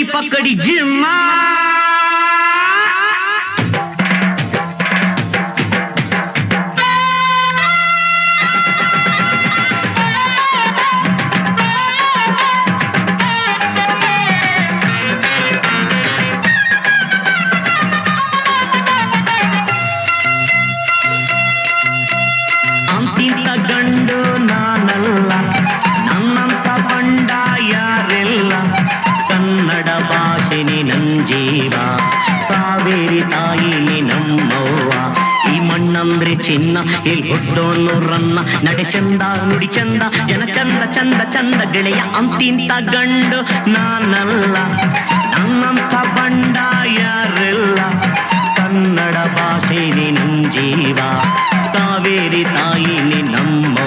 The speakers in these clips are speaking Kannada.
पकड़ी पकड़ी जिम्मा। ನಮ್ಮವ್ವ. ಈ ಮಣ್ಣಂದ್ರೆ ಚಿನ್ನ, ಇಲ್ಲಿ ಹುಟ್ಟೋನು ರನ್ನ. ನಡೆ ಚಂದ, ನುಡಿ ಚಂದ, ಜನ ಚಂದ ಚಂದ ಚಂದ, ಗೆಳೆಯ ಅಂತಿಂತ ಗಂಡು. ನಾನಲ್ಲ ನನ್ನಂತ ಬಂಡ ಯಾರೆಲ್ಲ ಕನ್ನಡ ಭಾಷೆ ನೀ ನನ್ ಜೀವ. ಕಾವೇರಿ ತಾಯಿ ನೀ ನಮ್ಮವ್ವ ಈ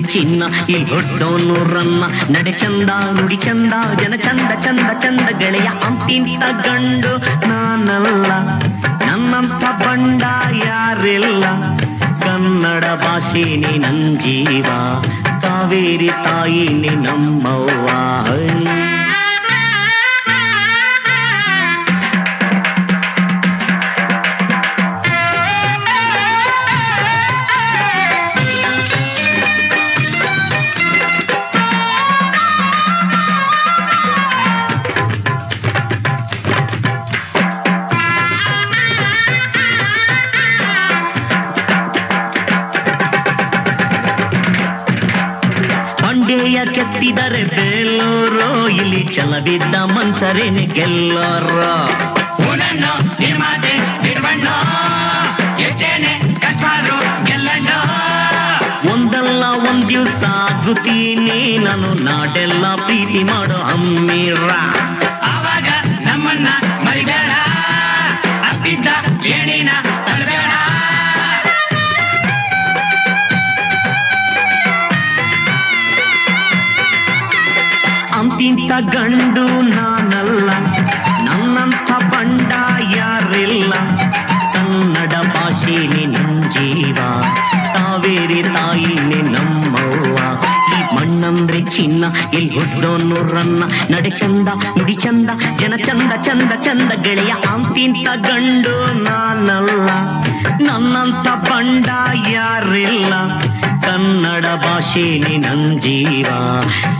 ಚಿನ್ನ, ಈ ಹೊಟ್ಟೋನು ರನ್ನ. ನಡೆ ಚಂದ, ನುಡಿ ಚಂದ, ಜನ ಚಂದ ಚಂದ ಚಂದ, ಗೆಳೆಯ ಅಂತಿಂತ ಗಂಡು ನಾನಲ್ಲ. ನನ್ನಂತ ಬಂಡ ಯಾರಿಲ್ಲ. ಕನ್ನಡ ಭಾಷೆ ನೀ ನನ್ ಜೀವ ಕಾವೇರಿ ತಾಯಿ ನೀ ನಮ್ಮವ್ವ. ಹೈ. ಬಂಡೆಯ ಕೆತ್ತಿದರೆ ಬೇಲೂರು ಇಲ್ಲಿ ಚಲಬಿದ್ದ ಮನ್ಸರೇನೆ ಗೆಲ್ಲೋರು ಒಂದಲ್ಲ ಒಂದ್ ದಿವ್ಸ ಆಗುತ್ತೀನಿ ನಾನು ನಾಡೆಲ್ಲ ಪ್ರೀತಿ ಮಾಡೋ ಅಮ್ಮೀರ ಗಂಡು ನಾನಲ್ಲ, ನನ್ನಂಥ ಬಂಡ ಯಾರಿಲ್ಲ. ಕನ್ನಡ ಭಾಷೆನೆ ನಮ್ಮ ಜೀವ ಕಾವೇರಿ ತಾಯಿ ನೀ ನಮ್ಮವ್ವ ಈ ಮಣ್ಣಂದ್ರೆ ಚಿನ್ನ, ಇಲ್ಲಿ ಹುಟ್ಟೋನು ರನ್ನ. ನಡೆ ಚಂದ, ನುಡಿ ಚಂದ, ಜನ ಚಂದ ಚಂದ ಚಂದ, ಗೆಳೆಯ ಅಂತಿಂತ ಗಂಡು ನಾನಲ್ಲ. ನನ್ನಂತ ಬಂಡ ಯಾರಿಲ್ಲ ಕನ್ನಡ ಭಾಷೆ ನನ್ ಜೀವ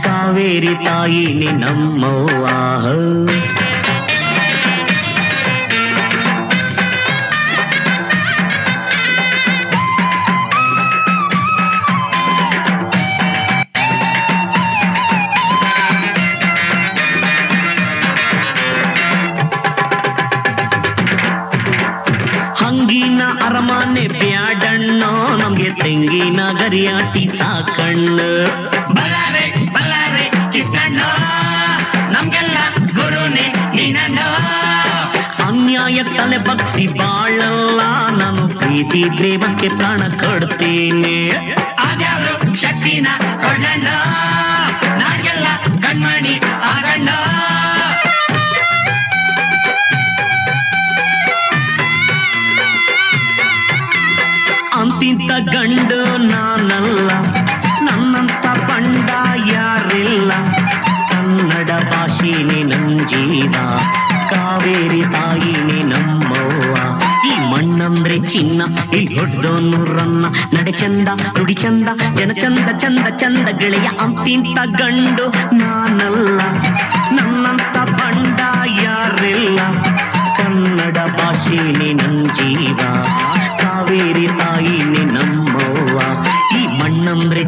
ಕಾವೇರಿ ತಾಯಿ ನಮ್ಮವ್ವ ಹಂಗಿನ ಅರಮಾನೆ ನಮ್ಗೆ ತೆಂಗಿನ ಗರಿಯಾಟಿ ಸಾಕಣ್ಣ. ಬಲ್ಲಾರೆ ಬಲ್ಲಾರೆ ಕೃಷ್ಣಣ್ಣ. ನಮ್ಗೆಲ್ಲ ಗುರುನೇ ನೀನಣ್ಣ. ಅನ್ಯಾಯ ತಲೆ ಬಗ್ಸಿ ಬಾಳಲ್ಲ. ನಾನು ಪ್ರೀತಿ, ಪ್ರೇಮಕ್ಕೆ ಪ್ರಾಣ ಕೊಡ್ತೀನಿ ಅದ್ಯಾವ್ರು ಶಕ್ತಿನ ಗಂಡು ನಾನಲ್ಲ, ನನ್ನಂತ ಪಂಡ ಯಾರಿಲ್ಲ. ಕನ್ನಡ ಭಾಷೆನೆ ನೀ ನನ್ ಜೀವ, ಕಾವೇರಿ ತಾಯಿ ನೀ ನಮ್ಮವ್ವ. ಈ ಮಣ್ಣಂದ್ರೆ ಚಿನ್ನ, ಈ ದೊಡ್ಡದೊಂದು ರನ್ನ, ನಡೆ ಚಂದ ನುಡಿ ಚಂದ, ಜನ ಚಂದ ಚಂದ ಚಂದ ಗೆಳೆಯ ಅಂತಿಂತ ಗಂಡು ನಾನಲ್ಲ.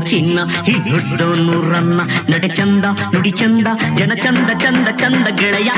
ಮಣ್ಣಂದ್ರೆ ಚಿನ್ನ ಈ ಹುಟ್ಟೋನು ರನ್ನ ನಡೆ ಚಂದ ನುಡಿ ಚಂದ ಜನ ಚಂದ ಚಂದ ಚಂದ ಗೆಳೆಯ.